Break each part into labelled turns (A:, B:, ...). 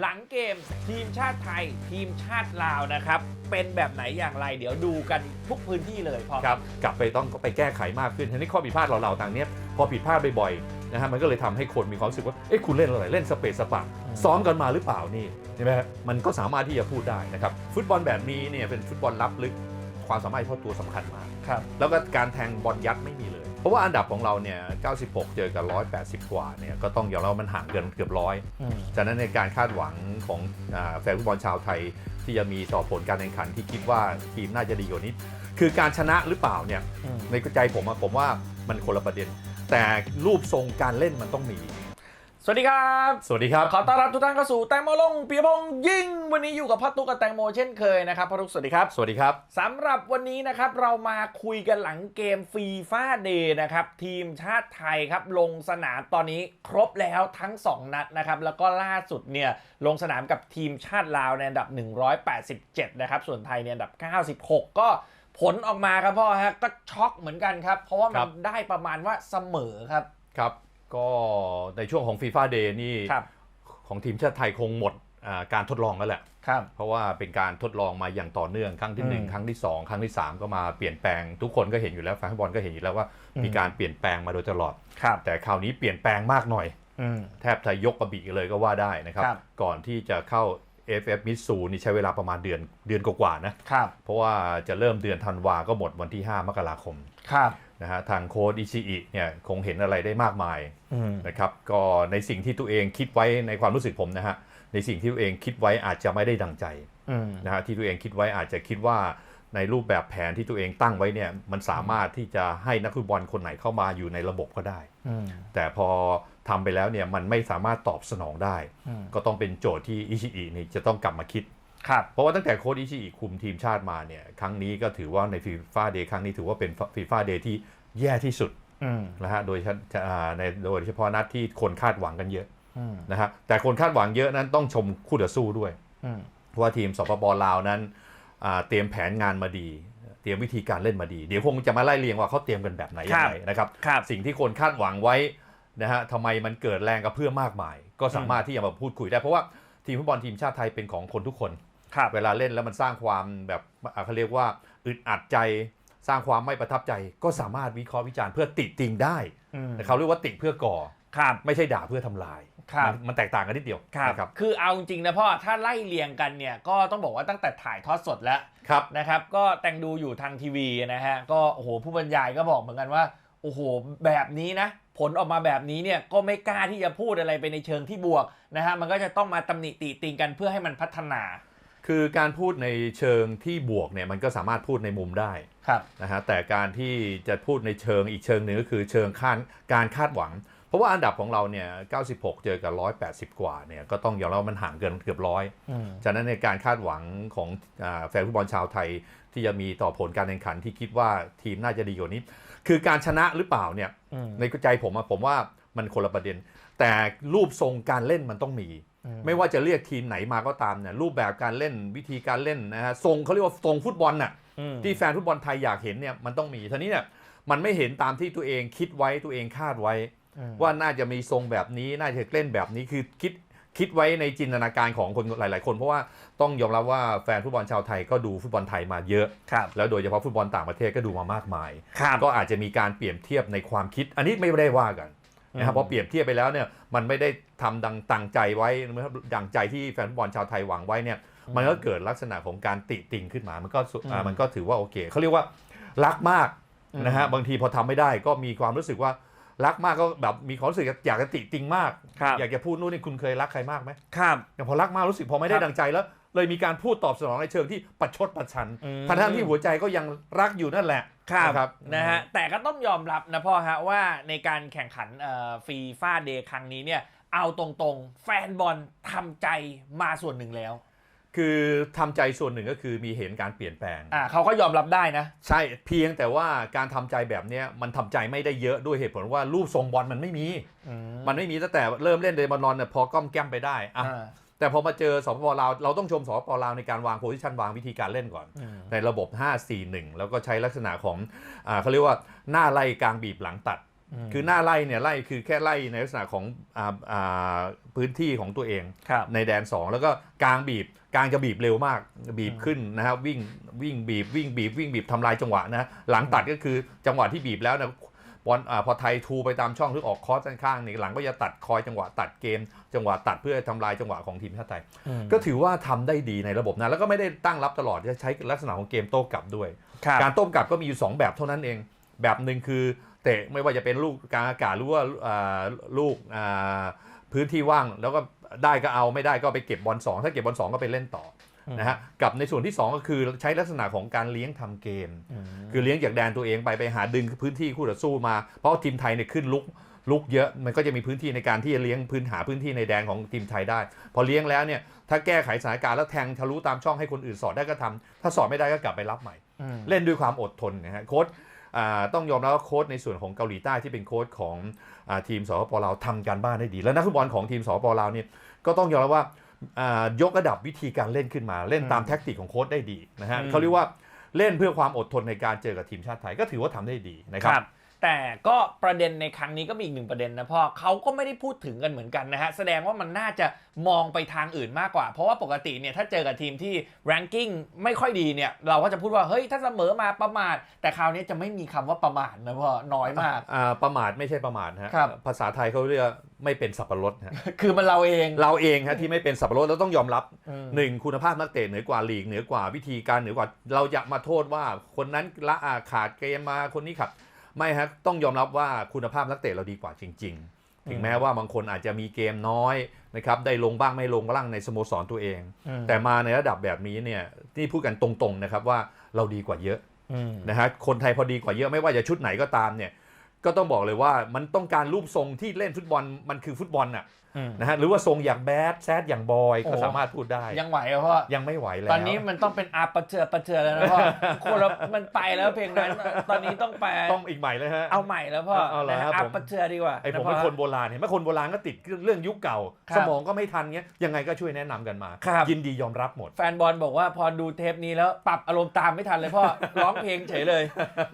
A: หลังเกมทีมชาติไทย ทีมชาติลาวนะครับ เป็นแบบไหนอย่างไร เดี๋ยวดูกันทุกพื้นที่เลยพอ
B: ครับกลับไปต้องไปแก้ไขมากขึ้นทีนี้ข้อผิดพลาดเราๆต่างเนี้ยพอผิดพลาดบ่อยๆนะฮะมันก็เลยทำให้คนมีความรู้สึกว่าเอ๊ะคุณเล่นอะไรเล่นสเปซสปะซ้อมกันมาหรือเปล่านี่ใช่ไหมฮะมันก็สามารถที่จะพูดได้นะครับฟุตบอลแบบนี้เนี่ยเป็นฟุตบอลลับลึกความสามารถเฉพาะตัวสำคัญมาก
A: ครับ
B: แล้วก็การแทงบอลยัดไม่มีเลย เพราะว่าอันดับของเราเนี่ย 96 เจอกับ 180 กว่าเนี่ย ก็ต้องยอมรับว่ามันห่างเกินเกือบร้อยฉะนั้นในการคาดหวังของอาแฟนฟุตบอลชาวไทย ที่จะมีต่อผลการแข่งขันที่คิดว่าทีมน่าจะดีกว่านี้ คือการชนะหรือเปล่าเนี่ย ในใจผมอะผมว่ามันคนละประเด็น แต่รูปทรงการเล่นมันต้องมี
A: สวัสดีครับ
B: สวัสดีครับ
A: ขอต้อนรับทุกท่านเข้าสู่แตงโมลงปียพงษ์ยิ่ง วันนี้อยู่กับพ่อตุ๊กกับแตงโมเช่นเคยนะครับพ่อตุ๊กสวัสดีครับ
B: สวัสดีครับ
A: สำหรับวันนี้นะครับเรามาคุยกันหลังเกมฟีฟ่าเดย์นะครับทีมชาติไทยครับลงสนามตอนนี้ครบแล้วทั้ง 2 นัดนะครับแล้วก็ล่าสุดเนี่ยลงสนามกับทีมชาติลาวในอันดับ 187 นะครับส่วนไทยในอันดับ 96 ก็ผลออกมาครับพ่อฮะก็ช็อกเหมือนกันครับเพราะว่า
B: ค
A: มั
B: รั
A: น
B: บ
A: ได้ประมาณว่าเสมอครับ
B: ครับ ก็ในช่วงของฟีฟ่าเดย์นี่
A: ครับ
B: ของทีมชาติไทยคงหมดอ่าการทดลองแล้วแหละ
A: ครับ
B: เพราะว่าเป็นการทดลองมาอย่างต่อเนื่องครั้งที่หนึ่ง
A: อืม
B: ครั้งที่สองครั้งที่สามก็มาเปลี่ยนแปลงทุกคนก็เห็นอยู่แล้วแฟนฟุตบอลก็เห็นอยู่แล้วว่า
A: อืม
B: มีการเปลี่ยนแปลงมาโดยตลอด
A: ครับ
B: แต่คราวนี้เปลี่ยนแปลงมากหน่อย
A: อืม
B: แทบจะยกกระบี่เลยก็ว่าได้นะครับ
A: ครับ
B: ก่อนที่จะเข้า FF มิสูนี่ใช้เวลาประมาณเดือนเดือนกว่าๆนะครับเพราะว่าจะเริ่มเดือนธันวาก็หมดวันที่ 5 มกราคม
A: ครับ
B: นะฮะทางโค้ดอิชิอิเนี่ยคงเห็นอะไรได้มากมาย
A: อืม
B: นะครับก็ในสิ่งที่ตัวเองคิดไว้ในความรู้สึกผมนะฮะในสิ่งที่ตัวเองคิดไว้อาจจะไม่ได้ดังใจ
A: อืม
B: นะฮะที่ตัวเองคิดไว้อาจจะคิดว่าในรูปแบบแผนที่ตัวเองตั้งไว้เนี่ยมันสามารถที่จะให้นักฟุตบอลคนไหนเข้ามาอยู่ในระบบก็ได้
A: อืม
B: แต่พอทำไปแล้วเนี่ยมันไม่สามารถตอบสนองได้
A: อืม
B: ก็ต้องเป็นโจทย์ที่อิชิอินี่จะต้องกลับมาคิด
A: ครับ
B: เพราะว่าตั้งแต่โค้ชอิชิอิคุมทีมชาติมาเนี่ยครั้งนี้ก็ถือว่าในฟีฟ่าเดย์ครั้งนี้ถือว่าเป็นฟีฟ่าเดย์ที่แย่ที่สุด
A: อืม
B: นะฮะโดยเฉอ่าในโดยเฉพาะนัดที่คนคาดหวังกันเยอะ
A: อืม
B: นะฮะแต่คนคาดหวังเยอะนั้นต้องชมคู่ต่อสู้ด้วย
A: อืม
B: เพราะว่าทีมสปปลาวนั้นอ่าเตรียมแผนงานมาดี เตรียมวิธีการเล่นมาดี เดี๋ยวคงจะมาไล่เรียงว่าเขาเตรียมกันแบบไหนยังไงนะครับ
A: ครับ
B: สิ่งที่คนคาดหวังไว้นะฮะทำไมมันเกิดแรงกระเพื่อมมากมาย ก็สามารถที่จะมาพูดคุยได้เพราะว่าทีมฟุตบอลทีมชาติไทยเป็นของคนทุกคน
A: ครับ
B: เวลาเล่นแล้วมันสร้างความแบบอ่าเขาเรียกว่าอึดอัดใจสร้างความไม่ประทับใจก็สามารถวิเคราะห์วิจารณ์เพื่อติติงได้
A: อืม
B: แต่เขาเรียกว่าติเพื่อก่อ
A: ครับ
B: ไม่ใช่ด่าเพื่อทำลาย
A: ครับ
B: มันมันแตกต่างกันนิดเดียว
A: ครับ
B: นะครับ
A: คือเอาจริงๆนะพ่อถ้าไล่เรียงกันเนี่ยก็ต้องบอกว่าตั้งแต่ถ่ายทอดสดแล้ว
B: ครับ
A: นะครับ ก็แต่งดูอยู่ทางทีวีนะฮะก็โอ้โหผู้บรรยายก็บอกเหมือนกันว่าโอ้โหแบบนี้นะ ผลออกมาแบบนี้เนี่ยก็ไม่กล้าที่จะพูดอะไรไปในเชิงที่บวกนะฮะมันก็จะต้องมาตำหนิติติงกันเพื่อให้มันพัฒนา
B: คือการพูดในเชิงที่บวกเนี่ยมันก็สามารถพูดในมุมได้
A: ครับ
B: นะฮะแต่การที่จะพูดในเชิงอีกเชิงหนึ่งก็คือเชิงคาดการคาดหวัง เพราะว่าอันดับของเราเนี่ย 96 เจอกับ 180 กว่าเนี่ยก็ต้องยอมรับว่ามันห่างเกินเกือบร้อย
A: อืม
B: ฉะนั้นในการคาดหวังของอ่าแฟนฟุตบอลชาวไทยที่จะมีต่อผลการแข่งขันที่คิดว่าทีมน่าจะดีกว่านี้ คือการชนะหรือเปล่าเนี่ย
A: อืม
B: ในใจผมอะผมว่ามันคนละประเด็น แต่รูปทรงการเล่นมันต้องมี
A: อืม
B: ไม่ว่าจะเรียกทีมไหนมาก็ตามเนี่ยรูปแบบการเล่นวิธีการเล่นนะฮะทรงเขาเรียกว่าทรงฟุตบอลน่ะ
A: อืม
B: ที่แฟนฟุตบอลไทยอยากเห็นเนี่ยมันต้องมีทีนี้เนี่ยมันไม่เห็นตามที่ตัวเองคิดไว้ตัวเองคาดไว้
A: อืม
B: ว่าน่าจะมีทรงแบบนี้น่าจะเล่นแบบนี้คือคิดคิดไว้ในจินตนาการของคนหลาย ๆ คนเพราะว่าต้องยอมรับว่าแฟนฟุตบอลชาวไทยก็ดูฟุตบอลไทยมาเยอะ
A: ครับ
B: แล้วโดยเฉพาะฟุตบอลต่างประเทศก็ดูมามากมาย
A: ครับ
B: ก็อาจจะมีการเปรียบเทียบในความคิด อันนี้ไม่ได้ว่ากัน นะครับ
A: อืม
B: เพราะเปรียบเทียบไปแล้วเนี่ยมันไม่ได้ทำดังตั้งใจไว้นะครับดังใจที่แฟนฟุตบอลชาวไทยหวังไว้เนี่ยมันก็เกิดลักษณะของการติติงขึ้นมามันก็สุอ่ามันก็ถือว่าโอเคเขาเรียกว่ารักมากนะฮะบางทีพอทำไม่ได้ก็มีความรู้สึกว่ารักมากก็แบบมีความรู้สึกอยากจะติติงมาก
A: ครับ
B: อยากจะพูดนู่นนี่คุณเคยรักใครมากไหม
A: ครับ
B: อย่างพอรักมากรู้สึกพอไม่ได้
A: ครับ
B: ดังใจแล้ว เลยมีการพูดตอบสนองในเชิงที่ประชดประชัน
A: อืม
B: ทั้งๆที่หัวใจก็ยังรักอยู่นั่นแหละ
A: ครับ
B: นะครับ
A: นะฮะแต่ก็ต้องยอมรับนะพ่อฮะว่าในการแข่งขันฟีฟ่าเดย์ครั้งนี้เนี่ยเอาตรงๆ แฟนบอลทำใจมาส่วนหนึ่งแล้ว
B: คือทำใจส่วนหนึ่งก็คือมีเห็นการเปลี่ยนแปลง
A: อ่าเขาก็ยอมรับได้นะ
B: ใช่เพียงแต่ว่าการทำใจแบบเนี้ยมันทำใจไม่ได้เยอะด้วยเหตุผลว่ารูปทรงบอลมันไม่มี มันไม่มีตั้งแต่เริ่มเล่นเดมอนอนเนี่ยพอก้อมแก้มไปได้อะ
A: อ่า
B: แต่พอมาเจอสปปลาวเราต้องชมสปปลาวในการวางโพซิชันวางวิธีการเล่นก่อน
A: อืม
B: ในระบบ 5-4-1 แล้วก็ใช้ลักษณะของอ่าเขาเรียกว่าหน้าไล่กลางบีบหลังตัด
A: ม
B: คือหน้าไล่เนี่ยไล่คือแค่ไล่ในลักษณะของอ่าอ่าพื้นที่ของตัวเอง
A: ครับ
B: ในแดน 2 แล้วก็กลางบีบกลางจะบีบเร็วมากบีบ
A: อืม
B: ขึ้นนะครับวิ่งวิ่งบีบวิ่งบีบวิ่งบีบทำลายจังหวะนะหลังตัดก็คือจังหวะที่บีบแล้วนะ บอลอาพอไทยทูไปตามช่องหรือออกคอร์สด้านข้างนี่หลังก็จะตัดคอยจังหวะตัดเกม จังหวะตัดเพื่อทำลายจังหวะของทีมชาติไทย
A: อืม
B: ก็ถือว่าทำได้ดีในระบบนะแล้วก็ไม่ได้ตั้งรับตลอดจะใช้ลักษณะของเกมโต้กลับด้วย
A: ครับ
B: การโต้กลับก็มีอยู่ 2 แบบเท่านั้นเอง แบบหนึ่งคือเตะไม่ว่าจะเป็นลูกกลางอากาศหรือว่าอ่าลูกอ่าพื้นที่ว่างแล้วก็ได้ก็เอาไม่ได้ก็ไปเก็บบอลสองถ้าเก็บบอลสองก็ไปเล่นต่ออ
A: ม
B: นะฮะกับในส่วนที่ 2 ก็คือใช้ลักษณะของการเลี้ยงทำเกม
A: ม
B: คือเลี้ยงจากแดนตัวเองไปไปหาดึงพื้นที่คู่ต่อสู้มา เพราะว่าทีมไทยเนี่ยขึ้นลุกลุกเยอะมันก็จะมีพื้นที่ในการที่จะเลี้ยงพื้นหาพื้นที่ในแดนของทีมไทยได้ พอเลี้ยงแล้วเนี่ยถ้าแก้ไขสถานการณ์แล้วแทงทะลุตามช่องให้คนอื่นสอดได้ก็ทำถ้าสอดไม่ได้ก็กลับไปรับใหม่
A: อืม
B: เล่นด้วยความอดทนนะฮะโค้ชอ่าต้องยอมรับว่าโค้ชในส่วนของเกาหลีใต้ที่เป็นโค้ชของอาทีมสปปลาวทำการบ้านได้ดี แล้วนักฟุตบอลของทีมสปปลาวเนี่ยก็ต้องยอมรับว่าอ่า ยกระดับวิธีการเล่นขึ้นมาเล่นตาม
A: อืม
B: แท็กติกของโค้ชได้ดีนะฮะ
A: อืม
B: เขาเรียกว่าเล่นเพื่อความอดทนในการเจอกับทีมชาติไทยก็ถือว่าทำได้ดีนะค
A: ครับรับ แต่ก็ประเด็นในครั้งนี้ก็มีอีกหนึ่งประเด็นนะพ่อเขาก็ไม่ได้พูดถึงกันเหมือนกันนะฮะ แสดงว่ามันน่าจะมองไปทางอื่นมากกว่า เพราะว่าปกติเนี่ยถ้าเจอกับทีมที่ ranking ไม่ค่อยดีเนี่ย เราก็จะพูดว่าเฮ้ยถ้าเสมอมาประมาท แต่คราวนี้จะไม่มีคำว่าประมาทนะพ่อน้อยมาก
B: อ่าประมาทไม่ใช่ประมาทฮะ
A: ครับ
B: ภาษาไทยเขาเรียกไม่เป็นสับปะรดฮะ
A: คือมันเราเอง
B: เราเองฮะที่ไม่เป็นสับปะรดเราต้องยอมรับ
A: อืม
B: หนึ่งคุณภาพนักเตะเหนือกว่าลีกเหนือกว่าวิธีการเหนือกว่าเราจะมาโทษว่าคนนั้นละอาขาดเกมมาคนนี้ขับ ไม่ฮะต้องยอมรับว่าคุณภาพนักเตะเราดีกว่าจริง ๆ ถึงแม้ว่าบางคนอาจจะมีเกมน้อยนะครับได้ลงบ้างไม่ลงบ้างในสโมสรตัวเอง
A: อืม
B: แต่มาในระดับแบบนี้เนี่ยที่พูดกันตรงๆนะครับว่าเราดีกว่าเยอะ
A: อืม
B: นะฮะคนไทยพอดีกว่าเยอะไม่ว่าจะชุดไหนก็ตามเนี่ยก็ต้องบอกเลยว่ามันต้องการรูปทรงที่เล่นฟุตบอลมันคือฟุตบอลน่ะ
A: อืม
B: นะฮะหรือว่าทรงอย่างแบดแซดอย่างบอย
A: โอ้
B: ก็สามารถพูดได้
A: ยังไหวเหรอพ่อ
B: ยังไม่ไหวแล้ว
A: ตอนนี้มันต้องเป็นอาปะเจือปะเจือแล้วนะพ่อคนละมันไปแล้วเพลงนั้นตอนนี้ต้องแปล
B: ต้องอีกใหม่เลยฮะ
A: เอาใหม่แล้วพ่อ
B: เอาเหรอ
A: นะ
B: ครั
A: ฮะ
B: บ
A: อา
B: ผม
A: ปะเจือดีกว่า
B: ไอผมะ
A: พ่
B: เป็นคนโบราณเห็นไหมคนโบราณก็ติดเรื่องยุคเก่า
A: ครับ
B: สมองก็ไม่ทันเงี้ยยังไงก็ช่วยแนะนำกันมา
A: ครับ
B: ยินดียอมรับหมด
A: แฟนบอลบอกว่าพอดูเทปนี้แล้วปรับอารมณ์ตามไม่ทันเลยพ่อร้องเพลงเฉยเลย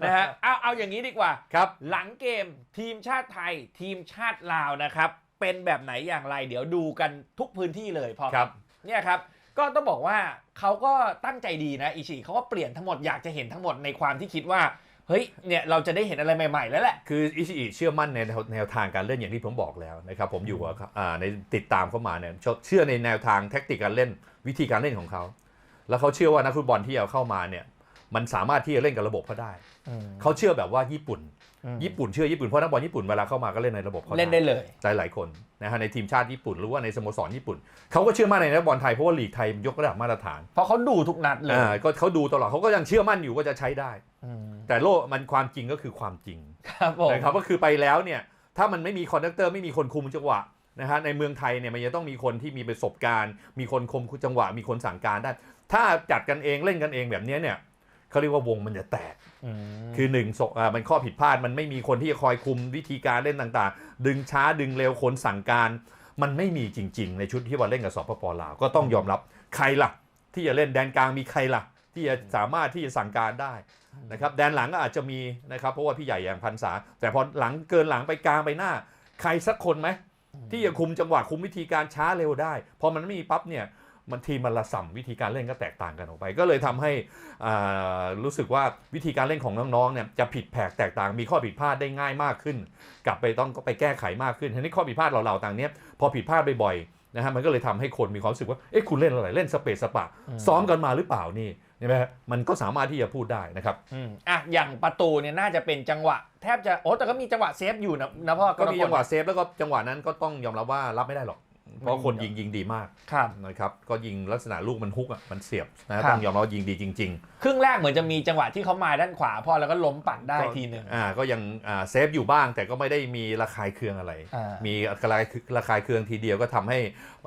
A: นะฮะเอาเอาอย่างนี้ดีกว่า
B: ครับ
A: หลังเกมทีมชาติไทยทีมชาติลาวนะครับ เป็นแบบไหนอย่างไร เดี๋ยวดูกันทุกพื้นที่เลยพ่อ
B: ครับ
A: เนี่ยครับก็ต้องบอกว่าเขาก็ตั้งใจดีนะอิชิเขาก็เปลี่ยนทั้งหมดอยากจะเห็นทั้งหมดในความที่คิดว่าเฮ้ยเนี่ยเราจะได้เห็นอะไรใหม่ ๆ แล้วแหละ
B: คืออิชิอิเชื่อมั่นในแนวแนวทางการเล่นอย่างที่ผมบอกแล้วนะครับผมอยู่กับอ่าในติดตามเข้ามาเนี่ยเชื่อในแนวทางแท็กติกการเล่นวิธีการเล่นของเขา แล้วเขาเชื่อว่านักฟุตบอลที่เอาเข้ามาเนี่ย มันสามารถที่จะเล่นกับระบบเขาได้เขาเชื่อแบบว่าญี่ปุ่น ญี่ปุ่นเชื่อญี่ปุ่นเพราะนักบอลญี่ปุ่นเวลาเข้ามาก็เล่นในระบบเขา
A: เล่นได้เลย
B: หลายหลายๆคนนะฮะในทีมชาติญี่ปุ่นหรือว่าในสโมสรญี่ปุ่นเขาก็เชื่อมั่นในนักบอลไทยเพราะว่าลีกไทยมันยกระดับมาตรฐาน
A: เพราะเขาดูทุกนัดเลย
B: อ่าก็เขาดูตลอดเขาก็ยังเชื่อมั่นอยู่ว่าจะใช้ได้
A: อืม
B: แต่โลกมันความจริงก็คือความจริง
A: ครับผม
B: นะครับก็คือไปแล้วเนี่ยถ้ามันไม่มีคอนดักเตอร์ไม่มีคนคุมจังหวะนะฮะในเมืองไทยเนี่ยมันจะต้องมีคนที่มีประสบการณ์ มีคนคุมจังหวะ มีคนสั่งการได้ ถ้าจัดกันเองเล่นกันเองแบบเนี้ยเนี่ย เขาเรียกว่าวงมันจะแตก
A: ม
B: คือหนึ่งศอ่ามันข้อผิดพลาดมันไม่มีคนที่จะคอยคุมวิธีการเล่นต่างๆ ดึงช้าดึงเร็วคนสั่งการ มันไม่มีจริง ๆ ในชุดที่ว่าเล่นกับสปปลาวก็ต้องยอมรับใครล่ะ ที่จะเล่นแดนกลางมีใครล่ะ ที่จะสามารถที่จะสั่งการได้นะครับแดนหลังก็อาจจะมีนะครับเพราะว่าพี่ใหญ่อย่างพันษา แต่พอหลังเกินหลังไปกลางไปหน้า ใครสักคนไหมที่จะคุมจังหวะคุมวิธีการช้าเร็วได้พอมันไม่มีปั๊บเนี่ย มันทีมมันละสัมวิธีการเล่นก็แตกต่างกันออกไป ก็เลยทำให้อ่ารู้สึกว่าวิธีการเล่นของน้องๆเนี่ยจะผิดแผกแตกต่างมีข้อผิดพลาดได้ง่ายมากขึ้น กลับไปต้องก็ไปแก้ไขมากขึ้นทีนี้ข้อผิดพลาดเราๆต่างเนี้ยพอผิดพลาดบ่อยๆนะฮะมันก็เลยทำให้คนมีความรู้สึกว่าเอ๊ะคุณเล่นอะไรเล่นสเปซสปะ ซ้อมกันมาหรือเปล่านี่ใช่ไหมฮะมันก็สามารถที่จะพูดได้นะครับ
A: อืมอะอย่างประตูเนี่ยน่าจะเป็นจังหวะ แทบจะโอ้แต่ก็มีจังหวะเซฟอยู่นะนะพ่อ
B: ก็มี
A: รณพล
B: จังหวะเซฟแล้วก็จังหวะนั้นก็ต้องยอมรับว่ารับไม่ได้หรอก เพราะคนยิงยิงดีมาก
A: ครับ
B: นะครับก็ยิงลักษณะลูกมันฮุกอะมันเสียบนะ
A: ครั
B: ต้
A: บ
B: องยอมรับว่ายิงดีจริง
A: ครึ่งแรกเหมือนจะมีจังหวะที่เขามาด้านขวาพ่อแล้วก็ล้มปั่นได้
B: ก็
A: ทีหนึ่ง
B: ๆอ่าก็ยังอ่าเซฟอยู่บ้าง แต่ก็ไม่ได้มีระคายเคืองอะไร
A: อ่า
B: มีระคายระคายเคืองทีเดียวก็ทำให้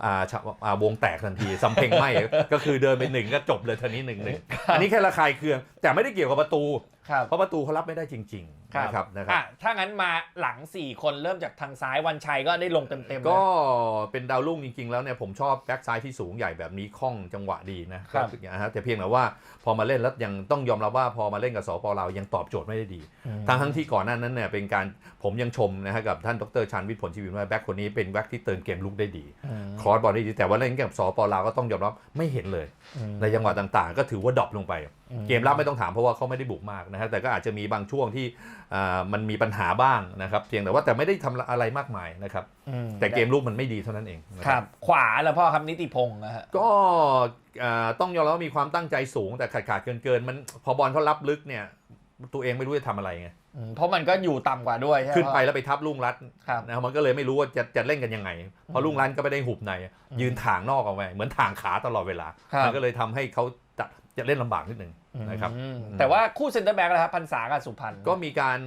B: อ่าชะอ่าวงแตกทันทีสำเพ็งไหมก็คือเดินไปหนึ่งก็จบเลยทันนี้หนึ่งหนึ่งอันนี้แค่ระคายเคืองแต่ไม่ได้เกี่ยวกับประตู
A: ครับ
B: เพราะประตูเขารับไม่ได้จริงๆนะครับนะครับ
A: อะถ้างั้นมาหลัง 4 คนเริ่มจากทางซ้ายวันชัยก็ได้ลงเต็มๆ
B: ก็
A: นะ
B: เป็นดาวรุ่งจริง ๆ แล้วเนี่ยผมชอบแบ็กซ้ายที่สูงใหญ่แบบนี้คล่องจังหวะดีนะครับ นะฮะแต่เพียงแต่ว่าพอมาเล่นแล้วยังต้องยอมรับว่าพอมาเล่นกับสปเราวยังตอบโจทย์ไม่ได้ดีทั้งทั้งที่ก่อนหน้านั้นเนี่ยเป็นการผมยังชมนะฮะกับท่านดรชานวิทย์ผลชีวินว่าแบ็กคนนี้เป็นแบ็กที่เติมเกมลุกได้ดี
A: อืม
B: ครอสบอลได้ดีแต่ว่าเล่นกับสปลาวก็ต้องยอมรับไม่เห็นเลย
A: อืม
B: ในจังหวะต่างๆ ก็ถือว่าดรอปลงไป
A: อืม
B: เกมรับไม่ต้องถามเพราะว่าเขาไม่ได้บุกมากนะฮะแต่ก็อาจจะมีบางช่วงที่อ่ามันมีปัญหาบ้างนะครับเพียงแต่ว่าแต่ไม่ได้ทำอะไรมากมายนะครับ
A: อืม
B: แต่เกมลุกมันไม่ดีเท่านั้นเองนะ
A: ครับ ขวาแล้วพ่อครับนิติพงศ์นะฮะ
B: ก็อ่าต้องยอมรับว่ามีความตั้งใจสูงแต่ขาดขาดเกินเกินๆมันพอบอลเขารับลึกเนี่ยตัวเองไม่รู้จะทำอะไรไง
A: อืมเพราะมันก็อยู่ต่ำกว่าด้วยใช่ไหม
B: ขึ้นไป
A: พ่อ
B: แล้วไปทับลุงรัด
A: ครับ
B: นะครับมันก็เลยไม่รู้ว่าจะจะเล่นกันยังไงเพราะลุงรัดก็ไม่ได้หุบในยืนถ่างนอกเอาไว้เหมือนถ่างขาตลอดเวลา
A: ครับ
B: มันก็เลยทำให้เขา จะจะเล่นลำบากนิดนึงนะครับ
A: อืมแต่ว่าคู่เซนเตอร์แบ็กนะครับพันษากับสุพรรณ
B: ก็มีการ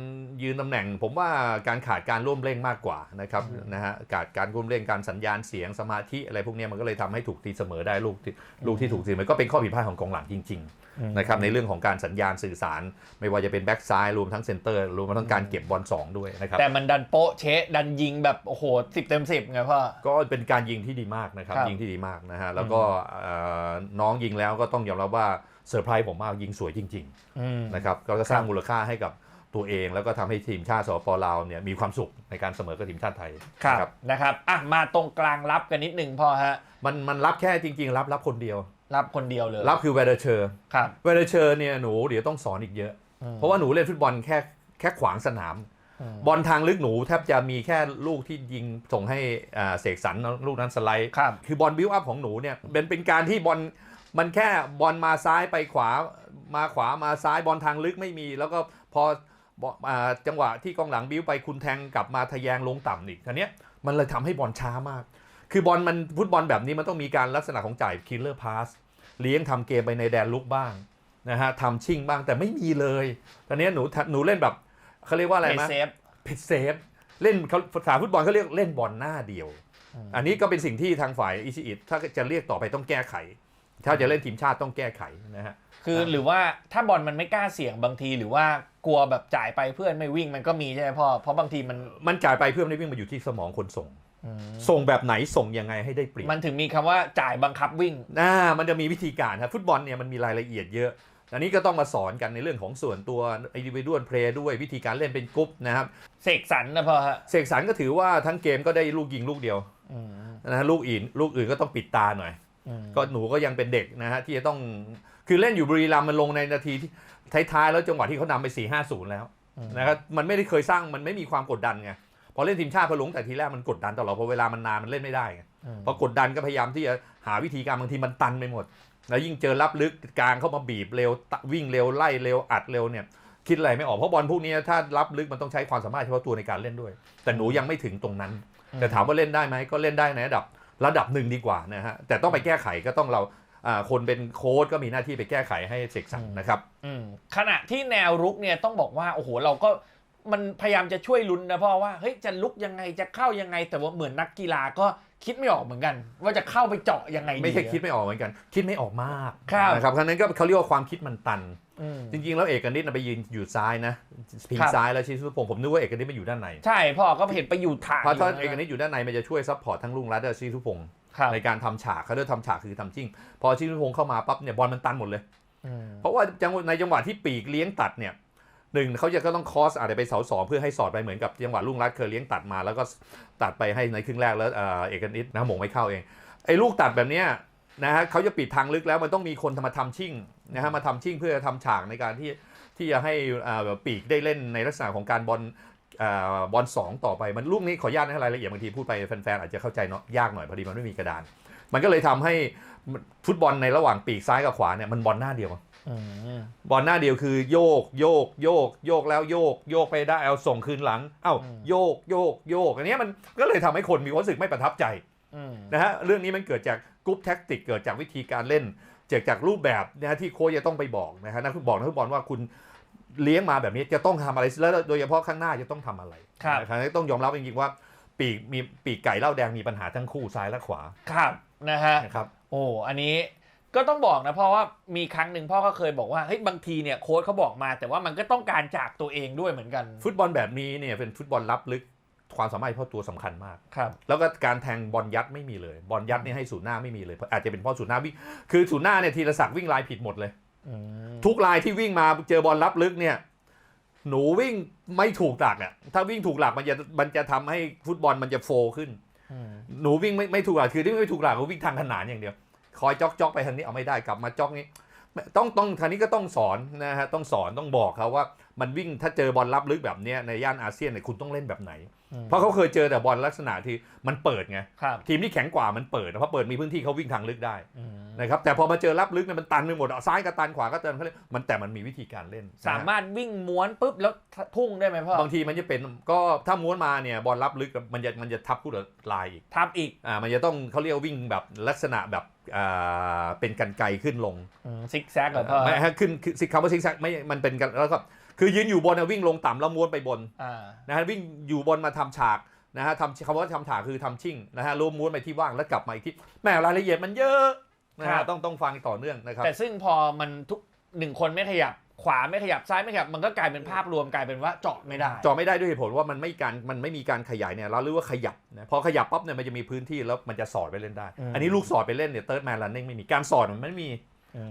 B: ยืนตำแหน่ง ผมว่าการขาดการร่วมเล่นมากกว่านะครับ
A: อืม
B: นะฮะขาดการร่วมเล่นการสัญญาณเสียงสมาธิอะไรพวกเนี้ยมันก็เลยทำให้ถูกตีเสมอได้ลูกที่ลูกที่ถูกตีเสมอก็เป็นข้อผิดพลาดของกองหลังจริง ๆ นะครับในเรื่องของการสัญญาณสื่อสาร ไม่ว่าจะเป็นแบ็กซ้ายรวมทั้งเซนเตอร์รวมทั้งการเก็บบอลสองด้วยนะครับ
A: แต่มันดันโป๊ะเชะดันยิงแบบโอ้โหสิบเต็มสิบไงพ่อ
B: ก็เป็นการยิงที่ดีมากนะครับ
A: ครับ
B: ยิงที่ดีมากนะฮะแล้วก็เอ่อน้องยิงแล้วก็ต้องยอมรับว่าเซอร์ไพรส์ผมมากยิงสวยจริง
A: อืม
B: ๆนะครับก็สร้างมูลค่าให้กับตัวเองแล้วก็ทำให้ทีมชาติสปลาวเนี่ยมีความสุขในการเสมอกับทีมชาติไทย
A: ครับ
B: นะ
A: นะครับอะมาตรงกลางรับกันนิดนึงพ่อฮะ
B: มันมันรับแค่จริง ๆ รับรับคนเดียว
A: รับคนเดียวเลย
B: รับคือเวเดเชอร์
A: ครับ
B: เวเดเชอร์เนี่ยหนูเดี๋ยวต้องสอนอีกเยอะ เพราะว่าหนูเล่นฟุตบอลแค่แค่ขวางสนาม
A: อืม
B: บอลทางลึกหนูแทบจะมีแค่ลูกที่ยิงส่งให้อ่าเสกสรรลูกนั้นสไลด์
A: ครับ
B: คือบอลบิวอัพของหนูเนี่ยเป็นเป็นการที่บอลมันแค่บอลมาซ้ายไปขวามาขวามาซ้ายบอลทางลึกไม่มี แล้วก็พอบอลอ่าจังหวะที่กองหลังบิวไปคุณแทงกลับมาทะแยงลงต่ำอีกทีเนี้ยมันเลยทำให้บอลช้ามาก คือบอลมันฟุตบอลแบบนี้มันต้องมีการลักษณะของจ่ายคิลเลอร์พาสเลี้ยงทำเกมไปในแดนลุกบ้างนะฮะทำชิ่งบ้างแต่ไม่มีเลย ตอนนี้ยหนูหนูเล่นแบบเขาเรียกว่าอะไร
A: เพ
B: นะ
A: เซฟ
B: เพชเซฟเล่นเขาภาษาฟุตบอลเขาเรียกเล่นบอลหน้าเดียว
A: อืม
B: อันนี้ก็เป็นสิ่งที่ทางฝ่ายอิชิอิถ้าจะเรียกต่อไปต้องแก้ไข ถ้าจะเล่นทีมชาติต้องแก้ไขนะฮะ
A: คือ
B: ครับ
A: หรือว่าถ้าบอลมันไม่กล้าเสี่ยงบางทีหรือว่ากลัวแบบจ่ายไปเพื่อนไม่วิ่งมันก็มีใช่ไหมพ่อเพราะบางทีมัน
B: มันจ่ายไปเพื่อไม่ได้วิ่งมาอยู่ที่สมองคนส่ง
A: อืม
B: ส่งแบบไหนส่งยังไงให้ได้เปรียบ
A: มันถึงมีคำว่าจ่ายบังคับวิ่ง
B: อ่ามันจะมีวิธีการครับฟุตบอลเนี่ยมันมีรายละเอียดเยอะอันนี้ก็ต้องมาสอนกันในเรื่องของส่วนตัว individual play ด้วยวิธีการเล่นเป็นกรุ๊ปนะครับ
A: เสกสรรนะพ่อฮะ
B: เสกสรรก็ถือว่าทั้งเกมก็ได้ลูกยิงลูกเดียว
A: อืม
B: นะฮะลูกอื่นลูกอื่นก็ต้องปิดตาหน่อย
A: อืม
B: ก็หนูก็ยังเป็นเด็กนะฮะที่จะต้องคือเล่นอยู่บุรีรัมย์มันลงในนาทีที่ท้ายๆแล้วจังหวะที่เขานำไป4ี่ห้าศูนย์แล้วนะครับมันไม่ได้เคยสร้างมันไม่มีความกดดันไง พอเล่นทีมชาติพอลงแต่ทีแรกมันกดดันตลอดเพราะเวลามันนานมันเล่นไม่ได้ไง
A: อืม
B: พอกดดันก็พยายามที่จะหาวิธีการบางทีมันตันไปหมด แล้วยิ่งเจอรับลึกกลางเข้ามาบีบเร็วตะวิ่งเร็วไล่เร็วอัดเร็วเนี่ยคิดอะไรไม่ออกเพราะบอลพวกนี้ถ้ารับลึกมันต้องใช้ความสามารถเฉพาะตัวในการเล่นด้วย แต่หนูยังไม่ถึงตรงนั้น แต่ถามว่าเล่นได้ไหมก็เล่นได้ในระดับระดับหนึ่งดีกว่านะฮะแต่ต้องไปแก้ไขก็ต้องเราอ่าคนเป็นโค้ชก็มีหน้าที่ไปแก้ไขให้เสกสรรนะครับ
A: อืมขณะที่แนวรุกเนี่ยต้องบอกว่าโอ้โหเราก็ มันพยายามจะช่วยลุ้นนะพ่อว่าเฮ้ยจะลุกยังไงจะเข้ายังไง แต่ว่าเหมือนนักกีฬาก็คิดไม่ออกเหมือนกัน ว่าจะเข้าไปเจาะยังไงดี
B: ไม่ใช่คิดไม่ออกเหมือนกัน คิดไม่ออกมาก
A: ครับ
B: นะครับครั้นั้นก็เขาเรียกว่าความคิดมันตัน
A: อืม
B: จริง ๆ แล้วเอกนิตน่ะไปยืนอยู่ซ้ายนะพิง
A: ครับ
B: ซ้ายแล้วชิสุพงศ์ผมนึกว่าเอกนิตมาอยู่ด้านใน
A: ใช่พ่อก็เห็นไปอยู่ฐาน
B: เพราะถ้า
A: ยู่
B: เอกนิตอยู่ด้านในมันจะช่วยซัพพอร์ตทั้งลุงรัตและชิสุพงศ์
A: ครับ
B: ในการทำฉากเขาเรียกทำฉากคือทำจิ้งพอชิสุพงศ์เข้ามาปั๊บเนี่ยบอลมันตันหมดเลย
A: อืม
B: เพราะว่าจังหวะในจังหวะที่ปีกเลี้ยงตัดเนี่ย หนึ่งเขาจะก็ต้องคอสอาจจะไปเสาสองเพื่อให้สอดไปเหมือนกับจังหวะลุงรัตเคยเลี้ยงตัดมา แล้วก็ตัดไปให้ในครึ่งแรกแล้วเอกนิตนะหมงไม่เข้าเองไอ้ลูกตัดแบบเนี้ยนะฮะเขาจะปิดทางลึกแล้วมันต้องมีคนมาทำชิ่งนะฮะมาทำชิ่งเพื่อทำฉากในการที่ที่จะให้อ่าปีกได้เล่นในลักษณะของการบอลอ่าบอลสองต่อไปมันลูกนี้ขออนุญาตให้รายละเอียดบางทีพูดไปแฟนๆอาจจะเข้าใจเนาะยากหน่อยพอดีมันไม่มีกระดาน มันก็เลยทำให้ฟุตบอลในระหว่างปีกซ้ายกับขวาเนี่ยมันบอลหน้าเดียว บอลหน้าเดียวคือโยกโยกโยกโยกแล้วโยกโยกไปได้เอาส่งคืนหลัง เอ้าโยกโยกโยกอันเนี้ยมันก็เลยทำให้คนมีความรู้สึกไม่ประทับใจ
A: อืม
B: นะฮะเรื่องนี้มันเกิดจากกรุ๊ปแท็กติกเกิดจากวิธีการเล่นเกิดจากรูปแบบนะฮะที่โค้ชจะต้องไปบอกนะฮะนักฟุตบอลนักฟุตบอลว่าคุณเลี้ยงมาแบบนี้จะต้องทำอะไรแล้วโดยเฉพาะข้างหน้าจะต้องทำอะไร
A: ครับ
B: นะครับต้องยอมรับจริงๆว่าปีกมีปีกไก่เหล่าแดงมีปัญหาทั้งคู่ซ้ายและขวา
A: ครับนะฮะ
B: นะครับ
A: โอ้อันนี้ ก็ต้องบอกนะเพราะว่ามีครั้งหนึ่งพ่อก็เคยบอกว่าเฮ้ยบางทีเนี่ยโค้ชเขาบอกมา แต่ว่ามันก็ต้องการจากตัวเองด้วยเหมือนกัน
B: ฟุตบอลแบบนี้เนี่ยเป็นฟุตบอลลับลึกความสามารถเพราะตัวสำคัญมาก
A: ครับ
B: แล้วก็การแทงบอลยัดไม่มีเลย บอลยัดนี่ให้ศูนย์หน้าไม่มีเลย อาจจะเป็นเพราะศูนย์หน้าวิ่งคือศูนย์หน้าเนี่ยทีละศักดิ์วิ่งลายผิดหมดเลย
A: อืม
B: ทุกลายที่วิ่งมาเจอบอลลับลึกเนี่ย หนูวิ่งไม่ถูกหลักอะถ้าวิ่งถูกหลักมันจะมันจะทำให้ฟุตบอลมันจะโฟขึ้น
A: อืม
B: หนูวิ่งไม่ไม่ถูกหลักคือที่ไม่ถูกหลักก็วิ่งทางขนานอย่างเดียว คอยจ็อกจ็อกไปทางนี้เอาไม่ได้กลับมาจ็อกนี้ต้องต้องทางนี้ก็ต้องสอนนะฮะต้องสอนต้องบอกเขาว่ามันวิ่งถ้าเจอบอลลับลึกแบบเนี้ยในย่านอาเซียนเนี่ยคุณต้องเล่นแบบไหน เพราะเขาเคยเจอแต่บอลลักษณะที่มันเปิดไง
A: ครับ
B: ทีมที่แข็งกว่ามันเปิดเพราะเปิดมีพื้นที่เขาวิ่งทางลึกได้
A: อืม
B: นะครับแต่พอมาเจอรับลึกเนี่ยมันตันไปหมดอะซ้ายก็ตันขวาก็ตันเขาเรียกมันแต่มันมีวิธีการเล่นนะฮะ
A: สามารถวิ่งม้วนปุ๊บแล้วพุ่งได้ไหมพ่อบา
B: งทีมันจะเป็นก็ถ้าม้วนมาเนี่ยบอลรับลึกมันจะมันจะทับผู้ลายอีก
A: ทับอีก
B: อ่ามันจะต้องเขาเรียกว่าวิ่งแบบลักษณะแบบอ่า เป็นกันไกลขึ้นลง
A: อืมซิกแซกเหรอพ่อ
B: ไม่ฮะขึ้นคือซิกคำว่าซิกแซกไม่มันเป็นกันแล้วก็คือยืนอยู่บนนะวิ่งลงต่ำแล้วม้วนไปบน
A: อ่า
B: นะฮะวิ่งอยู่บนมาทำฉากนะฮะทำคำว่าทำฉากคือทำชิ่งนะฮะรวมม้วนไปที่ว่างแล้วกลับมาอีกที่แม่รายละเอียดมันเยอะนะฮะต้องต้องฟังต่อเนื่องนะครับ
A: แต่ซึ่งพอมันทุกหนึ่งคนไม่ขยับ ขวาไม่ขยับซ้ายไม่ขยับมันก็กลายเป็นภาพรวมกลายเป็นว่าเจาะไม่ได้
B: จอไม่ได้ด้วยเหตุผลว่ามันไม่การมันไม่มีการขยายเนี่ยเราเรียกว่าขยับนะพอขยับปั๊บเนี่ยมันจะมีพื้นที่แล้วมันจะสอดไปเล่นได้
A: อืม
B: อันนี้ลูกสอดไปเล่นเนี่ยเติร์ดแมนรันนิ่งไม่มีการสอดมันไม่มี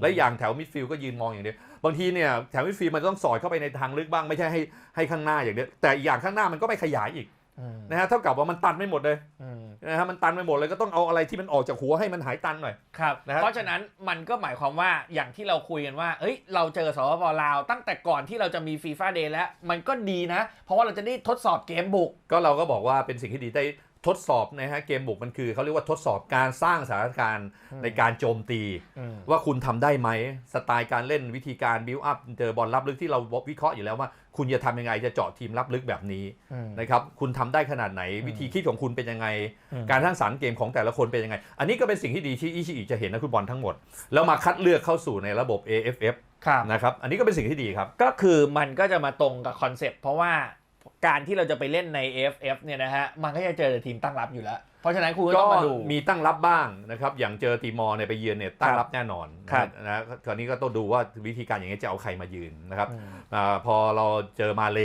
B: และอย่างแถวมิดฟิลด์ก็ยืนมองอย่างเดียวบางทีเนี่ยแถวมิดฟิลด์มันต้องสอดเข้าไปในทางลึกบ้างไม่ใช่ให้ให้ข้างหน้าอย่างเดียวแต่อีกอย่างข้างหน้ามันก็ไม่ขยายอีก
A: อืม
B: นะฮะเท่ากับว่ามันตันไม่หมดเลย
A: อืม
B: นะฮะมันตันไปหมดเลยก็ต้องเอาอะไรที่มันออกจากหัวให้มันหายตันหน่อย
A: ครับ
B: นะฮะ
A: เพราะฉะนั้นมันก็หมายความว่าอย่างที่เราคุยกันว่า เอ้ย เราเจอสปปลาว ตั้งแต่ก่อนที่เราจะมีฟีฟ่าเดย์แล้ว มันก็ดีนะ เพราะว่าเราจะได้ทดสอบเกมบุก
B: ก็เราก็บอกว่าเป็นสิ่งที่ดีได้ ทดสอบนะฮะเกมบุกมันคือเขาเรียกว่าทดสอบการสร้างสถานการณ์
A: อืม
B: ในการโจมตี
A: อืม
B: ว่าคุณทำได้ไหมสไตล์การเล่นวิธีการบิวอัพเจอบอลรับลึกที่เราวิเคราะห์อยู่แล้วว่า คุณจะทำยังไงจะเจาะทีมรับลึกแบบนี้
A: อืม
B: นะครับคุณทำได้ขนาดไหน
A: อืม
B: วิธีคิดของคุณเป็นยังไง
A: อืม
B: การสร้างสรรค์เกมของแต่ละคนเป็นยังไง อันนี้ก็เป็นสิ่งที่ดีที่อิชิอิจะเห็นนักฟุตบอลทั้งหมด แล้วมาคัดเลือกเข้าสู่ในระบบ AFF
A: ครับ
B: นะครับอันนี้ก็เป็นสิ่งที่ดีครับ
A: ก็คือมันก็จะมาตรงกับคอนเซปต์เพราะว่า การที่เราจะไปเล่นใน AFF เนี่ยนะฮะมันก็จะเจอแต่ทีมตั้งรับอยู่แล้ว เพราะฉะนั้นคุณก็
B: ก็
A: ต้องมาดู
B: มีตั้งรับบ้างนะครับ อย่างเจอตีมอร์เนี่ยไปเยือนเนี่ยตั้งรับแน่นอน
A: ครับ
B: นะคราวนี้ก็ต้องดูว่าวิธีการอย่างนี้จะเอาใครมายืนนะครับ
A: อืม
B: อาพอเราเจอมาเล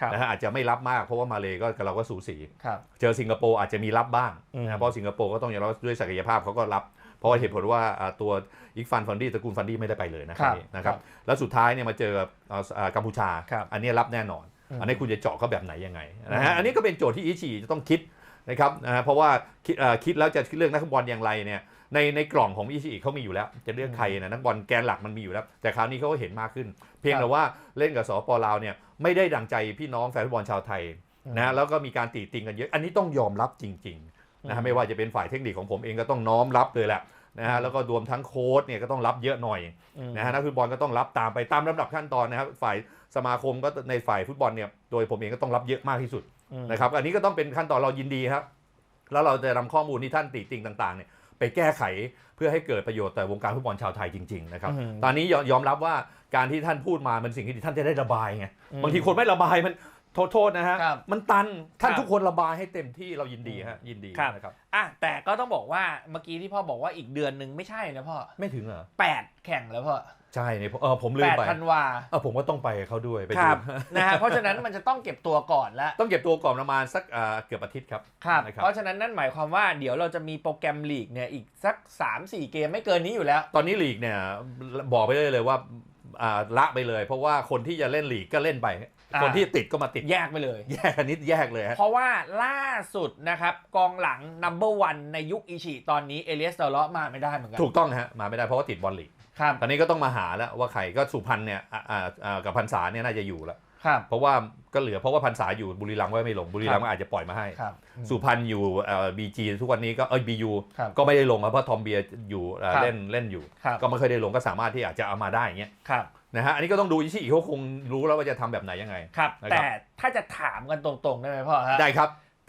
A: ครับ
B: นะฮะอาจจะไม่รับมากเพราะว่ามาเลก็เราก็สูสี
A: ครับ
B: เจอสิงคโปร์อาจจะมีรับบ้าง
A: อืม
B: นะเพราะสิงคโปร์ก็ต้องยอมรับด้วยศักยภาพเขาก็รับ เพราะว่าเหตุผลว่าอ่าตัวอีกฟันฟันดี้ตระกูลฟันดี้ไม่ได้ไปเลยนะค
A: ครั
B: รับบนะครับแล้วสุดท้ายเนี่ยมาเจออ่าอ่ากัมพูชา
A: ครับ
B: อันนี้รับแน่นอน
A: อืม
B: อันนี้คุณจะเจาะเขาแบบไหนยังไงนะ
A: อื
B: ฮะ
A: ม
B: อันนี้ก็เป็นโจทย์ที่อิชิจะต้องคิดนะครับนะฮะเพราะว่าคิดเอ่อคิดแล้วจะเลือกนักฟุตบอลอย่างไรเนี่ยในในกล่องของอิชิเขามีอยู่แล้ว จะเลือกใครนะนักบอลแกนหลักมันมีอยู่แล้ว แต่คราวนี้เขาก็เห็นมากขึ้น เพียงแต่ว่าเล่นกับสปปลาวเนี่ยไม่ได้ดังใจพี่น้องแฟนฟุตบอลชาวไทยนะฮะแล้วก็มีการตีติงกันเยอะ อันนี้ต้องยอมรับจริงๆนะฮะไม่ว่าจะเป็นฝ่ายเทคนิคของผมเองก็ต้องน้อมรับเลยแหละนะฮะแล้วก็รวมทั้งโค้ชเนี่ยก็ต้องรับเยอะหน่อย
A: อืม
B: นะฮะนักฟุตบอลก็ต้องรับตามไปตามลำดับขั้นตอนนะครับฝ่าย สมาคมก็ในฝ่ายฟุตบอลเนี่ยโดยผมเองก็ต้องรับเยอะมากที่สุด
A: อืม
B: นะครับอันนี้ก็ต้องเป็นขั้นตอนเรายินดีครับ แล้วเราจะนำข้อมูลที่ท่านติติงต่างๆเนี่ยไปแก้ไขเพื่อให้เกิดประโยชน์ต่อวงการฟุตบอลชาวไทยจริงๆนะครับ
A: อืม
B: ตอนนี้ยอมยอมรับว่าการที่ท่านพูดมาเป็นสิ่งที่ดีท่านจะได้ระบายไง
A: อืม
B: บางทีคนไม่ระบายมันโทษโทษนะฮะ
A: ครับ
B: มันตัน ท่าน
A: ครับ
B: ทุกคนระบายให้เต็มที่เรายินดีฮะ ยินดี
A: ครับ
B: นะครับ
A: อะ แต่ก็ต้องบอกว่าเมื่อกี้ที่พ่อบอกว่าอีกเดือนหนึ่งไม่ใช่นะพ่อ
B: ไม่ถึงเหรอ
A: แปดแข่งแล้วพ่อ
B: ใช่เนี่ยเออผมลื
A: แป
B: ม
A: ด
B: ไป
A: ธันวา
B: เออผมก็ต้องไปกับเขาด้วยไป
A: ค
B: ดู
A: รับนะฮะเพราะฉะนั้นมันจะต้องเก็บตัวก่อนแล้ว
B: ต้องเก็บตัวก่อนประมาณสักอ่าเกือบอาทิตย์ครับ
A: ครับ
B: นะครับ
A: เพราะฉะนั้นนั่นหมายความว่าเดี๋ยวเราจะมีโปรแกรมลีกเนี่ยอีกสัก 3-4 เกมไม่เกินนี้อยู่แล้ว
B: ตอนนี้ลีกเนี่ยบอกไปเลยเลยว่าอ่าละไปเลย เพราะว่าคนที่จะเล่นลีกก็เล่นไป
A: อ่า
B: คนที่ติดก็มาติด
A: แยกไปเลย
B: แยกกันนิดแยกเลยฮะ
A: เพราะว่าล่าสุดนะครับ กองหลังนัมเบอร์วันในยุคอิชิตอนนี้เอเลียสเดอร์เลาะมาไม่ได้เหมือนกัน
B: ถูกต้องฮะมาไม่ได้เพราะว่าติดบอลลีก
A: ครับ
B: ตอนนี้ก็ต้องมาหาแล้วว่าใครก็สุพรรณเนี่ยอ่าอ่าอ่ากับพันษาเนี่ยน่าจะอยู่แล้ว
A: ครับ
B: เพราะว่าก็เหลือเพราะว่าพันษาอยู่บุรีรัมย์ก็ไม่ลงบุรีรัมย์ก็อาจจะปล่อยมาให้
A: ครับ
B: สุพรรณอยู่บีจีทุกวันนี้ก็เอ้ยบียู
A: ครับ
B: ก็ไม่ได้ลงครับเพราะทอมเบียร์อยู่เอ่อ
A: ครับ
B: เล่นเล่นอยู่
A: ครับ
B: ก็ไม่เคอยได้ลงก็สามารถที่อาจจะเอามาได้อย่างเงี้ย
A: ครับ
B: นะฮะอันนี้ก็ต้องดูอิชิอิเขาคงรู้แล้วว่าจะทำแบบไหนยังไง
A: ครับ
B: นะครับ
A: แต่ถ้าจะถามกันตรงๆได้ไหมพ่อฮะ
B: ได้ครับ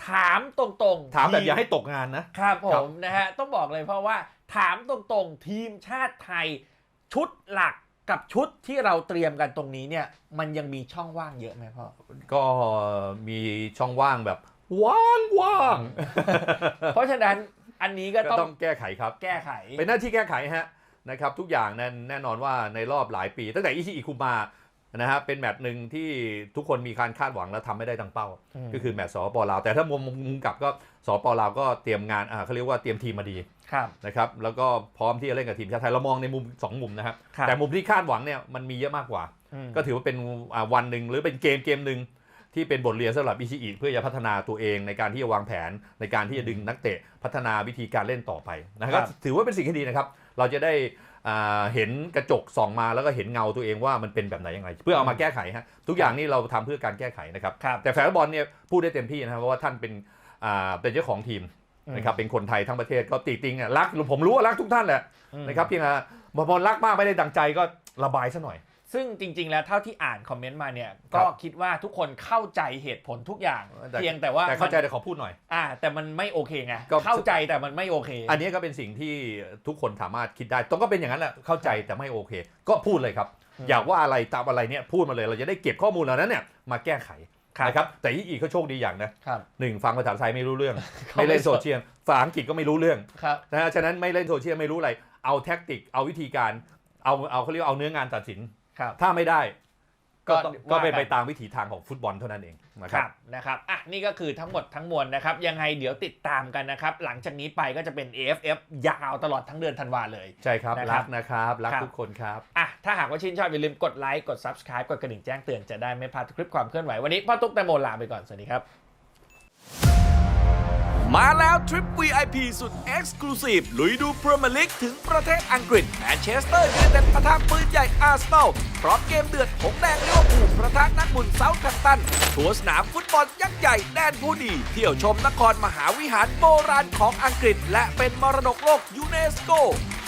A: ถามตรงๆ
B: ถามแบบ
A: ที
B: อย่าให้ตกงานนะ
A: ครับผ
B: ครับ
A: มนะฮะต้องบอกเลยเพราะว่าถามตรงๆ ทีมชาติไทย ชุดหลักกับชุดที่เราเตรียมกันตรงนี้เนี่ย มันยังมีช่องว่างเยอะไหมพ่อ
B: ก็มีช่องว่างแบบ ว่างว่าง
A: เพราะฉะนั้นอันนี้ก็
B: ก็
A: ต้
B: ต้
A: อ
B: องงแก้ไขครับ
A: แก้ไข
B: เป็นหน้าที่แก้ไขฮะนะครับทุกอย่างนั้นแน่นอนว่าในรอบหลายปี ตั้งแต่อิชิอิคุมานะฮะเป็นแมตช์หนึ่งที่ทุกคนมีการคาดหวังและทำไม่ได้ดังเป้า
A: อืม
B: ก็คือแมตช์สปลาวแต่ถ้ามุมมุมกลับก็สปลาวก็เตรียมงานอ่าเขาเรียกว่าเตรียมทีมมาดี
A: ครับ
B: นะครับแล้วก็พร้อมที่จะเล่นกับทีมชาติไทยเรามองในมุมสองมุมนะครับ
A: ครับ
B: แต่มุมที่คาดหวังเนี่ยมันมีเยอะมากกว่า
A: อืม
B: ก็ถือว่าเป็นอ่าวันหนึ่งหรือเป็นเกมเกมหนึ่งที่เป็นบทเรียนสำหรับอิชิอิเพื่อจะพัฒนาตัวเองในการที่จะวางแผนในการที่จะดึงนักเตะพัฒนาวิธีการเล่นต่อไปนะค
A: ครั
B: รับบถือว่าเป็นสิ่งที่ดีนะครับ เราจะได้อ่าเห็นกระจกส่องมาแล้วก็เห็นเงาตัวเองว่ามันเป็นแบบไหนยังไง เพื่อเอามาแก้ไขฮะทุกอย่างนี่เราทำเพื่อการแก้ไขนะครับ
A: ครับ
B: แต่แฟนฟุตบอลเนี่ยพูดได้เต็มที่นะครับเพราะว่าท่านเป็นอ่าเป็นเจ้าของทีม นะครับเป็นคนไทยทั้งประเทศก็ติติงอะรักผมรู้ว่ารักทุกท่านแหละ
A: อืม
B: นะครับเพียงแต่พอรักมากไม่ได้ดังใจก็ระบายซะหน่อย
A: ซึ่งจริง ๆ แล้วเท่าที่อ่านคอมเมนต์มาเนี่ย
B: ครั
A: ก็
B: บ
A: คิดว่าทุกคนเข้าใจเหตุผลทุกอย่าง
B: แต่
A: เพียงแต่ว่า
B: แต่เข้าใจ
A: มัน
B: แต่ขอพูดหน่อย
A: อ่าแต่มันไม่โอเคไง
B: ก็
A: เข้าใจแต่มันไม่โอเค
B: อันนี้ก็เป็นสิ่งที่ทุกคนสามารถคิดได้ต้องก็เป็นอย่างนั้นแหละเข้าใจแต่ไม่โอเค ก็พูดเลยครับ
A: อืม
B: อยากว่าอะไรตามอะไรเนี่ยพูดมาเลยเราจะได้เก็บข้อมูลเหล่านั้นเนี่ยมาแก้ไข
A: ครับ
B: นะครับแต่อีอีเขาโชคดีอย่างนะครับ หนึ่งฟังภาษาไทยไม่รู้เรื่อง
A: เขา
B: ไม่เล่น
A: ไม่สน
B: โซเชียลภาษาอังกฤษก็ไม่รู้เรื่อง
A: ครับ
B: นะฮะฉะนั้นไม่เล่นโซเชียลไม่รู้อะไร เอาแท็กติก เอาวิธีการ เอาเอาเขาเรียกว่าเอาเนื้องานตัดสิน
A: ครับ
B: ถ้าไม่ได้ ก็ต้องก็
A: ว่า
B: เป็น
A: กัน
B: ไปตามวิถีทางของฟุตบอลเท่านั้นเองนะค
A: ค
B: รั
A: รับบนะครับอะนี่ก็คือทั้งหมดทั้งมวลนะครับ ยังไงเดี๋ยวติดตามกันนะครับ หลังจากนี้ไปก็จะเป็น AFF ยาวตลอดทั้งเดือนธันวาเลย
B: ใช่ครับ
A: นะครับ
B: รักนะครับ รัก
A: ครับ
B: ทุกคนครับ
A: อะถ้าหากว่าชื่นชอบอย่าลืมกดไลค์กด Subscribe กดกระดิ่งแจ้งเตือนจะได้ไม่พลาดทุกคลิปความเคลื่อนไหววันนี้พ่อตุ๊กแตงโมลาไปก่อนสวัสดีครับ
C: มาแล้วทริป VIP สุด Exclusive ลุยดูพรีเมียร์ลีกถึงประเทศอังกฤษแมนเชสเตอร์ยูไนเต็ดปะทะปืนใหญ่อาร์เซนอลพร้อมเกมเดือดหงแดงลิเวอร์พูลประทะนักบุญเซาท์แคนตัน ทัวร์สนามฟุตบอลยักษ์ใหญ่แดนผู้ดี เที่ยวชมนครมหาวิหารโบราณของอังกฤษ และเป็นมรดกโลกยูเนสโก